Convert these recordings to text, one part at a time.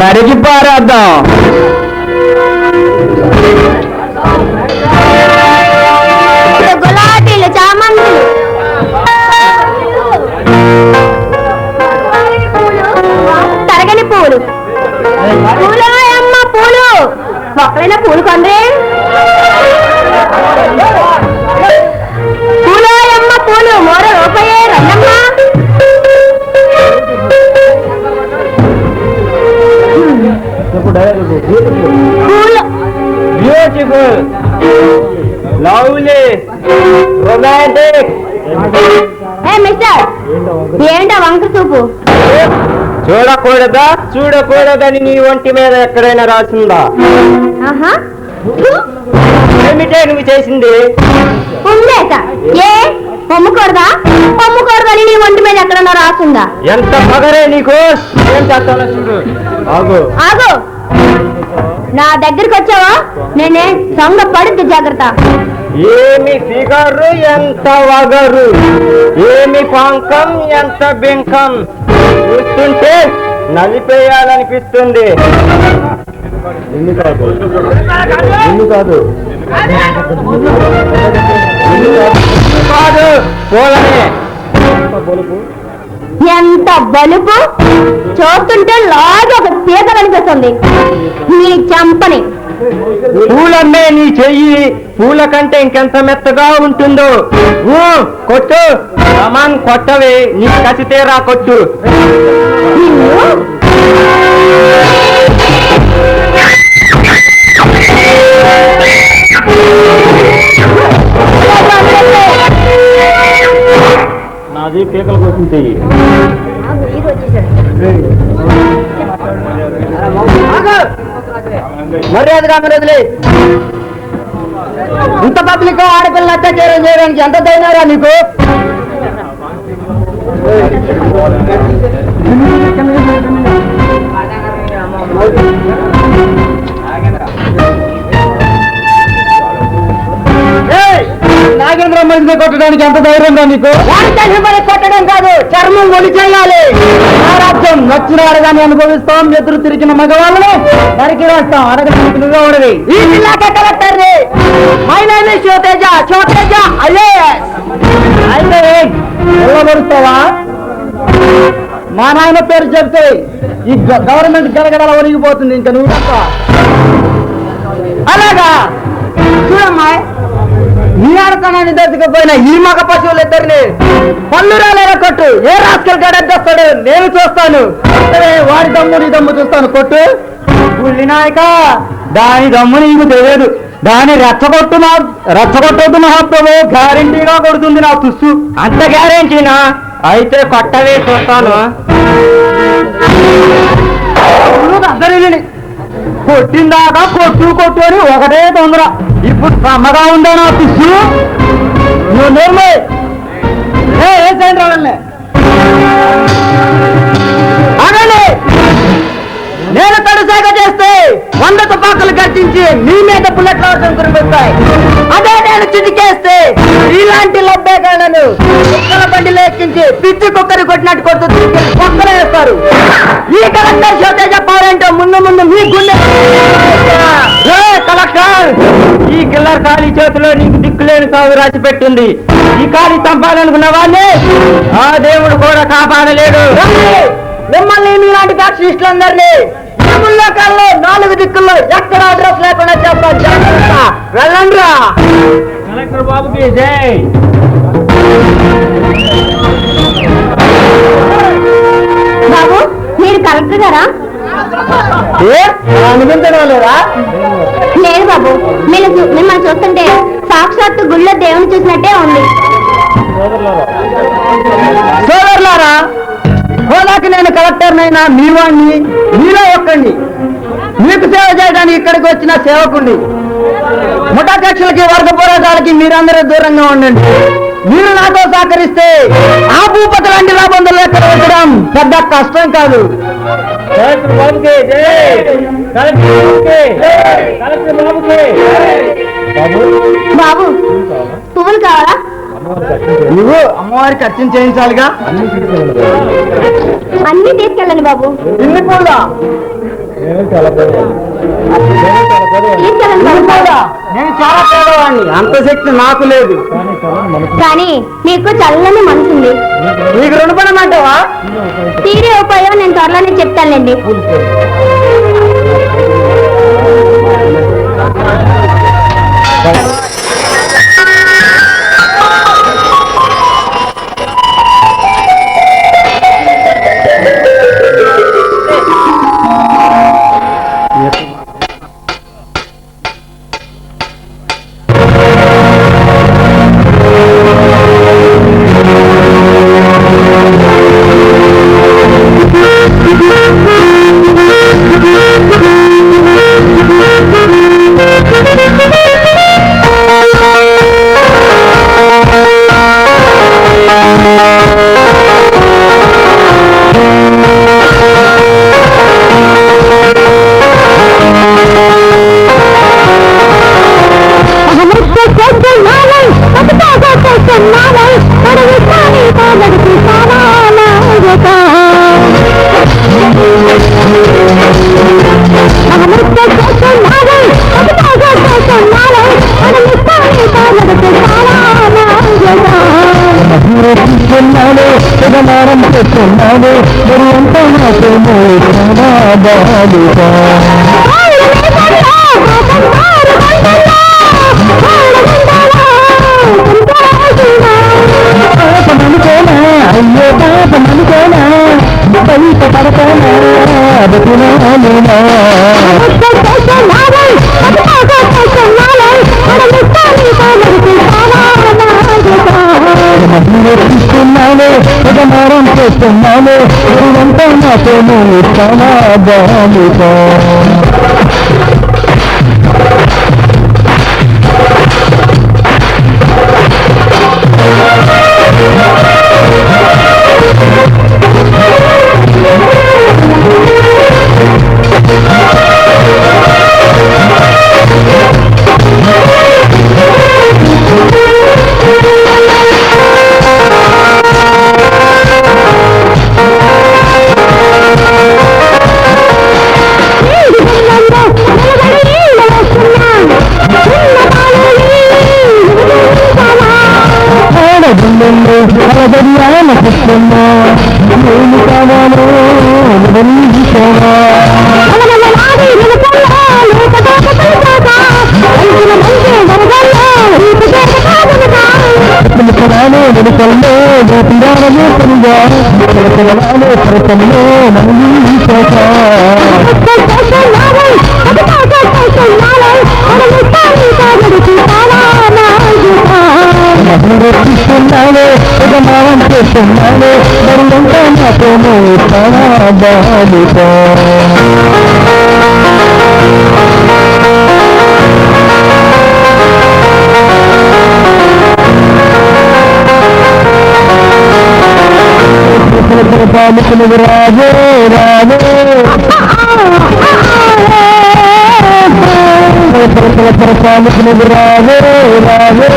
నరికి పారేద్దాం. Beautiful lovely romantic ఏ మిస్టర్ ఏంటా వంక చూపు చూడకూడదా? చూడకూడదని నీ ఒంటి మీద ఎక్కడైనా రాసిందా? ఏమిటే నువ్వు చేసింది? ఏ? పొమ్ముకూడదా? పొమ్ముకూడదని నీ ఒంటి మీద ఎక్కడన్నా రాసుందా? ఎంత పగరే నీకు ఏం చేస్తానో చూడు. ఆగు. ఆగు. నా దగ్గరికి వచ్చావా? నేనే దొంగ పడుద్ది జాగ్రత్త. ఏమి ఫిగరు ఎంత వగరు? ఏమి పాంకం ఎంత బింకం? చూస్తుంటే నలిపేయాలనిపిస్తుంది. నిన్ను కాదు. నిన్ను కాదు. కాదు. పోలనే ఎంత బలుపు? చూస్తుంటే లాగా ఒక తీగ కనిపిస్తుంది. నీ చంపని. పూలమ్మే నీ చెయ్యి పూల కంటే ఇంకెంత మెత్తగా ఉంటుందో. ఊ, కొట్టు. రమాన్ కొట్టవే. నీ కసి తీరా కొట్టు. నాది పీకల కోసం చెయ్యి. మర్యాదగా మర్యాదలే ఇంత పబ్లిక్ ఆడపిల్ల అత్యాచారం చేయడానికి ఎంత ధైర్యరా నీకు? నాగేంద్ర మనిషిని కొట్టడానికి ఎంత ధైర్యంగా నీకు? కొట్టడం కాదు చర్మం ఒలి చేయాలి రాజ్యం నచ్చిన అడగాన్ని అనుభవిస్తాం ఎదురు తిరిగిన మగవాళ్ళని నరికి వేస్తాం అడగడానికి నువ్వే ఉండవి ఈ జిల్లాకే collector my name is Shoteja Shoteja IAS. అయితే నిలబడుస్తావా మా నాయన పేరు చెప్తే ఈ గవర్నమెంట్ గడగడల ఒరిగిపోతుంది ఇంకా నువ్వు తప్ప. అలాగా? చూడమ్మా ఈ ఆడతనాన్ని దర్శకపోయిన ఈ మగ పశువులు ఇద్దరిని పళ్ళు రాలేరా కొట్టు ఏ రాస్కల్ గడెద్దొస్తాడు నేను చూస్తాను. వాడి దమ్ము నీ దమ్ము చూస్తాను కొట్టు. పుల్లి నాయక దాని దమ్ము నీకు తెలియదు. దాని రెచ్చగొట్టు నా రెచ్చగొట్టొద్దు మహాప్రభు గ్యారంటీగా కొడుతుంది నా తుస్సు. అంత గ్యారంటీనా? అయితే కొట్టవే చూస్తాను. అందరూ కొట్టిందాకా కొట్టు కొట్టుకొని ఒకటే తొందర. ఇప్పుడు సమ్మగా ఉందా నా పిచ్చి నువ్వు నేర్మే. ఏ చేయండి వాళ్ళని ఆగండి. నేను తడుసాగ చేస్తే వంద తుపాకులు గర్జించి మీ మీద బుల్లెట్ వర్షం కురిపిస్తాయి అదే నేను చిటికేస్తే ఇలాంటి లబ్బేగాళ్ళను కుక్కల బండిలో ఎక్కించి పిచ్చి కుక్కరి కొట్టినట్టు కొడుతూ కుక్కలు వేస్తారు. ఈ కలెక్టర్ షోతే చెప్పాలంటే ముందు ముందు మీ గుండె కలెక్టర్? ఈ కిల్లర్ ఖాళీ చేతిలో నీకు దిక్కులేని సాగు రాసి పెట్టింది. ఈ ఖాళీ చంపాలనుకున్న వాళ్ళే ఆ దేవుడు కూడా కాపాడలేడు. మిమ్మల్ని మీలాంటి ఫ్యాక్షనిస్టులందరినీ లోకాల్లో నాలుగు దిక్కుల్లో ఎక్కడ అడ్రస్ లేకుండా చేస్తాను జాగ్రత్త. వెళ్ళండి రా కలెక్టర్ బాబుకి జై. బాబు మీరు కలెక్టర్ గారా? లేదా బాబు మీరు మిమ్మల్ని చూస్తుంటే సాక్షాత్తు గుళ్ళో దేవుని చూసినట్టే ఉంది. సోదరులారా నేను కలెక్టర్నైనా మీ వాణ్ణి మీలో ఒక్కండి మీకు సేవ చేయడానికి ఇక్కడికి వచ్చిన సేవకుండి ముఠాధ్యక్షులకి వర్గ పోరాటాలకి మీరందరూ దూరంగా ఉండండి. మీరు నాతో సహకరిస్తే ఆ భూపతి లాంటి రాబందులు ఎక్కడ ఉంచడం పెద్ద కష్టం కాదు. బాబు పువ్వులు కావాలా? నువ్వు అమ్మవారికి అర్చన చేయించాలిగా? అన్ని తీసుకెళ్ళండి బాబు. ఇన్ని పూలా? నేను చాలా పేదవాడిని. అంత శక్తి నాకు లేదు. కానీ మీకు చల్లని మనసుంది నీకు రుణపడమంటావా తీరే ఉపాయం నేను త్వరలోనే చెప్తానులేండి. చేస్తున్నాడు చేస్తున్నాడు మరి ఎంత నాకేమో చాలా బాలుగా పాపమనుకోనా అయ్యో పాపమనుకోనా బయట పడకోనా బతునాలేనా సుగమారం ఇదంతా నాతో నాకేమో అలగడియాన నేను కావాలో వివరించావా మహిళిస్తున్నాను సుగమారం చేస్తున్నాను మరి చాలా బాలుగా పాలికలు రాజే రాజే. పాలికలు రాజే రాజే.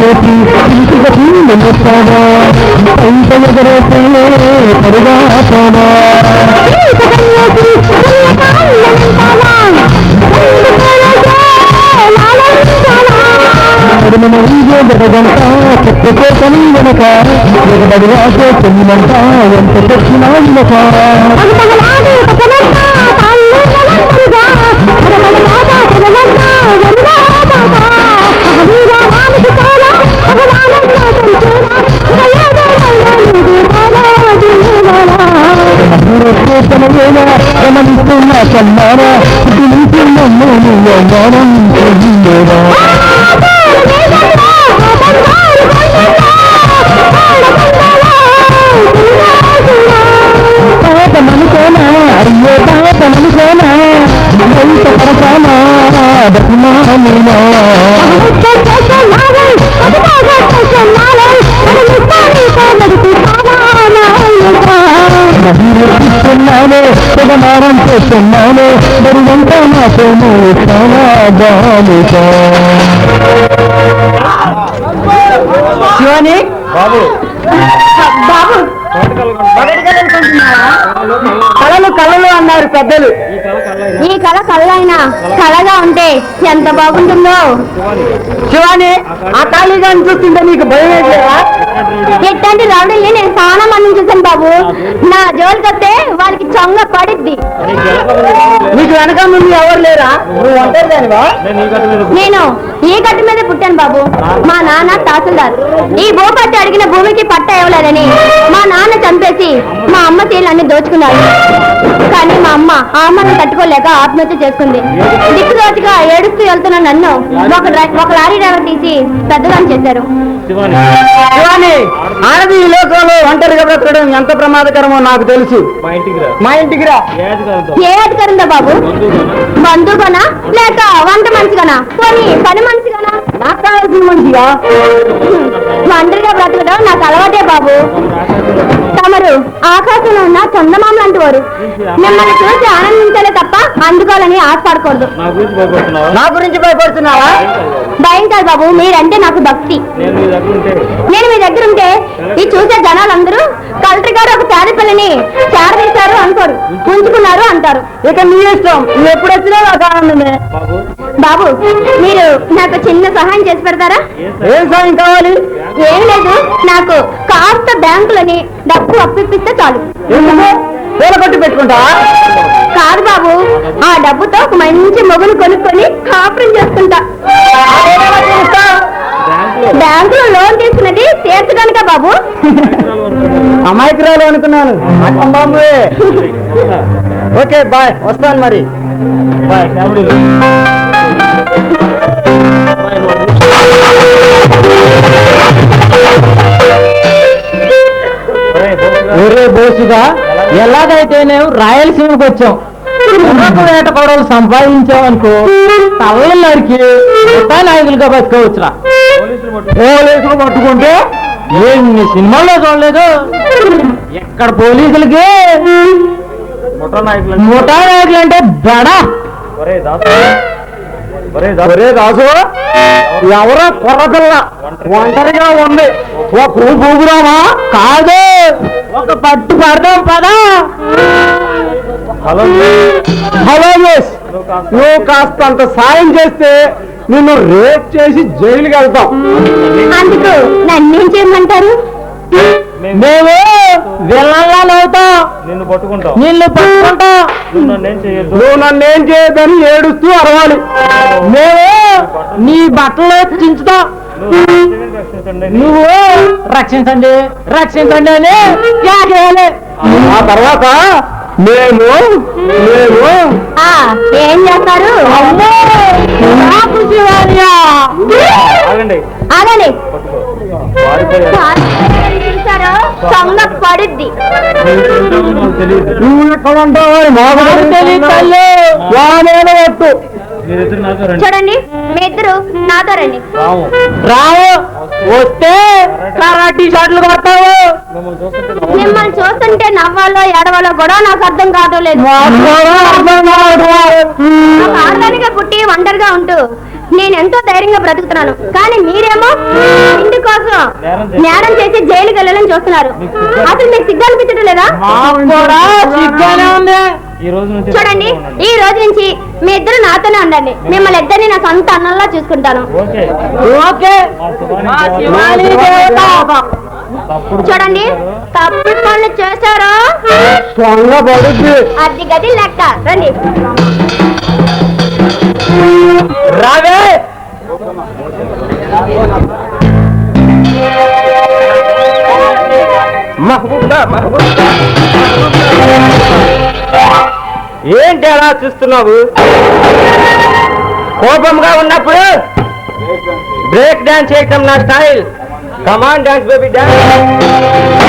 కబడి చేసి ఇంటికి నిలుస్తావా ఇంత చెప్పుకో వెనక ఎగబడి రాసే ఎంత తెచ్చినా ఇనక గమనిస్తున్న కన్నారా నన్ను నువ్వు మౌనం సుగమానం చేస్తున్నానే మరి వంట మాత్రము చాలా బాలిక శివాని? బాబు. కళలు? కళలు అన్నారు పెద్దలు. ఈ కళ కళ్ళైనా కళగా ఉంటే ఎంత బాగుంటుందో. శివాని ఆ ఖాళీగాని చూస్తుంటే నీకు భయం వేయట్లేదా ఇట్లాంటి రౌడీల్ని నేను చాలా మందిని చూసాను బాబు. నా జోలికి వస్తే వాళ్ళకి చొంగ పడిద్ది. నీకు వెనక ముందు ఎవరు లేరా? నేను ఈ కట్ట మీద పుట్టాను బాబు. మా నాన్న తహసీల్దార్. ఈ భూపట్టి అడిగిన భూమికి పట్ట ఇవ్వలేదని మా నాన్న చంపేసి మా అమ్మ తీళ్ళన్ని దోచుకున్నారు. కానీ మా అమ్మ ఆ అమ్మను తట్టుకోలేక ఆత్మహత్య చేసుకుంది. దిక్కుదోచుగా ఏడుస్తూ వెళ్తున్న నన్ను ఒక ఒక లారీ డ్రైవర్ తీసి పెద్దదాన్ని చేశారు. ఆడది ఈ లోకంలో ఒంటరిగా బ్రతకడం ఎంత ప్రమాదకరమో నాకు తెలుసు. మా ఇంటికి రా. ఏ అధికారంతో? ఏ అధికారిందా బాబు? బంధువుగానా? లేక వంట మనిషిగానా? పోనీ పని మనిషిగానా? నాకు కావాల్సిన మనిషిగా ఒంటరిగా బ్రతకడం నాకు అలవాటే బాబు. తమరు ఆకాశంలో ఉన్న చందమామ లాంటి వారు. మిమ్మల్ని చూసి ఆనందించాలే తప్ప అందుకోవాలని ఆశపడకూడదు. నా గురించి భయపడుతున్నావా? నా గురించి భయపడుతున్నావా? భయం కాదు బాబు మీరంటే నాకు భక్తి. నేను మీ దగ్గర ఉంటే? నేను మీ దగ్గర ఉంటే ఈ చూసే జనాలందరూ కలెక్టర్ గారు ఒక పేద పిల్లని చేరదీశారు అనుకోరు ఉంచుకున్నారు అంటారు. ఇక నీ ఇష్టం. నువ్వు ఎప్పుడు వచ్చినా నాకు ఆనందమే. బాబు మీరు నాకు చిన్న సహాయం చేసి పెడతారా? ఏం సాయం కావాలి? ఏం లేదు నాకు కాస్త బ్యాంకులని డబ్బు అప్పిస్తే చాలు. ఎందుకు? పూల కొట్టి పెట్టుకుంటావా కాదు బాబు ఆ డబ్బుతో ఒక మంచి మొగులు కొనుక్కొని కాపురం చేసుకుంటా. బ్యాంకులో లోన్ తీసుకున్నది తీర్చడానికా బాబు? అమాయకురాలు అనుకున్నాను. Okay bye. వస్తాను మరి. బాయ్. ఎలాగైతేనే రాయలసీమకి వచ్చాం. వేట కొడవలు సంపాదించామనుకో తల్లరికి నాయకులుగా బతుకోవచ్చురా. పోలీసులు పట్టు పోలీసులు పట్టుకుంటే ఎన్ని సినిమాల్లో చూడలేదు? ఎక్కడ పోలీసులకి? ముఠా నాయకులు ముఠా నాయకులు అంటే బెడ ఒరే రాజు ఎవరో కొర్రపిల్ల ఒంటరిగా ఉంది. ఒక ఊపురామా కాదు. ఒక పట్టు పడదాం పదా. Hello hello miss. నువ్వు కాస్త నువ్వు కాస్త అంత సాయం చేస్తే నిన్ను రేప్ చేసి జైలుకి వెళ్తాం. అందుకు నన్నేం చేయమంటారు? మేము విల్లల్లా నవ్వుతాం. నిన్ను పట్టుకుంటాం. నీళ్ళు పట్టుకుంటాం. నువ్వు నన్ను ఏం నన్ను చేయదని ఏడుస్తూ అరవాలి. మేము నీ బట్టలు చించుతాం. నువ్వు నన్ను రక్షించండి రక్షించండి అని. ఆ తర్వాత మేము? మేము? ఏం చేస్తారు. ఆగండి. సొంగ పడుద్ది. నువ్వు ఎక్కడ ఉంటావు చూడండి మీ ఇద్దరు నాతో రండి. రావు వస్తే కరాటీ షాట్లు కొడతావు. మిమ్మల్ని చూస్తుంటే నవ్వు. మిమ్మల్ని చూస్తుంటే నవ్వాలో ఏడవాలో కూడా నాకు అర్థం కాదు లేదు. ఆడదానిగా పుట్టి ఒంటరిగా ఉంటూ నేను ఎంతో ధైర్యంగా బ్రతుకుతున్నాను. కానీ మీరేమో ఇంటి కోసం నేరం చేసి- నేరం చేసి జైలుకి వెళ్ళాలని చూస్తున్నారు. అసలు మీకు సిగ్గు అనిపించడం లేదా చూడండి. ఈ రోజు నుంచి మీ ఇద్దరు నాతోనే ఉండండి. మిమ్మల్ని ఇద్దరిని నా సొంత అన్నంలా చూసుకుంటాను. చూడండి తప్పుడు పనులు చేశారో? అది గది లెక్క. రండి. అలా చూస్తున్నావు? కోపంగా ఉన్నప్పుడు బ్రేక్ డాన్స్ చేయటం నా style. Command dance baby dance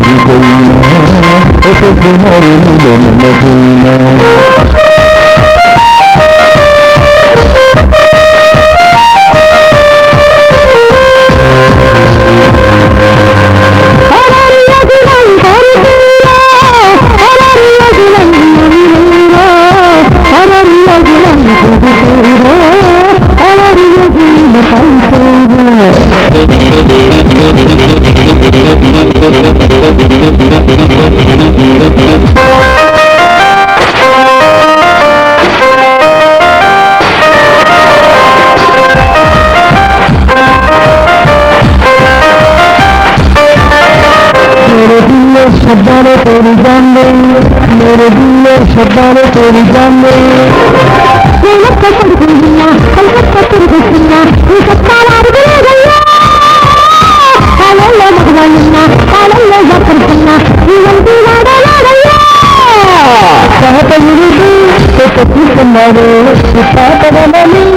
మరిపోయినా ఒక మరులు నెలపోయినా मेरे दिल में शब्दाने तेरी जान में పాట విరుదు తీసుకున్నాడు పాట వలని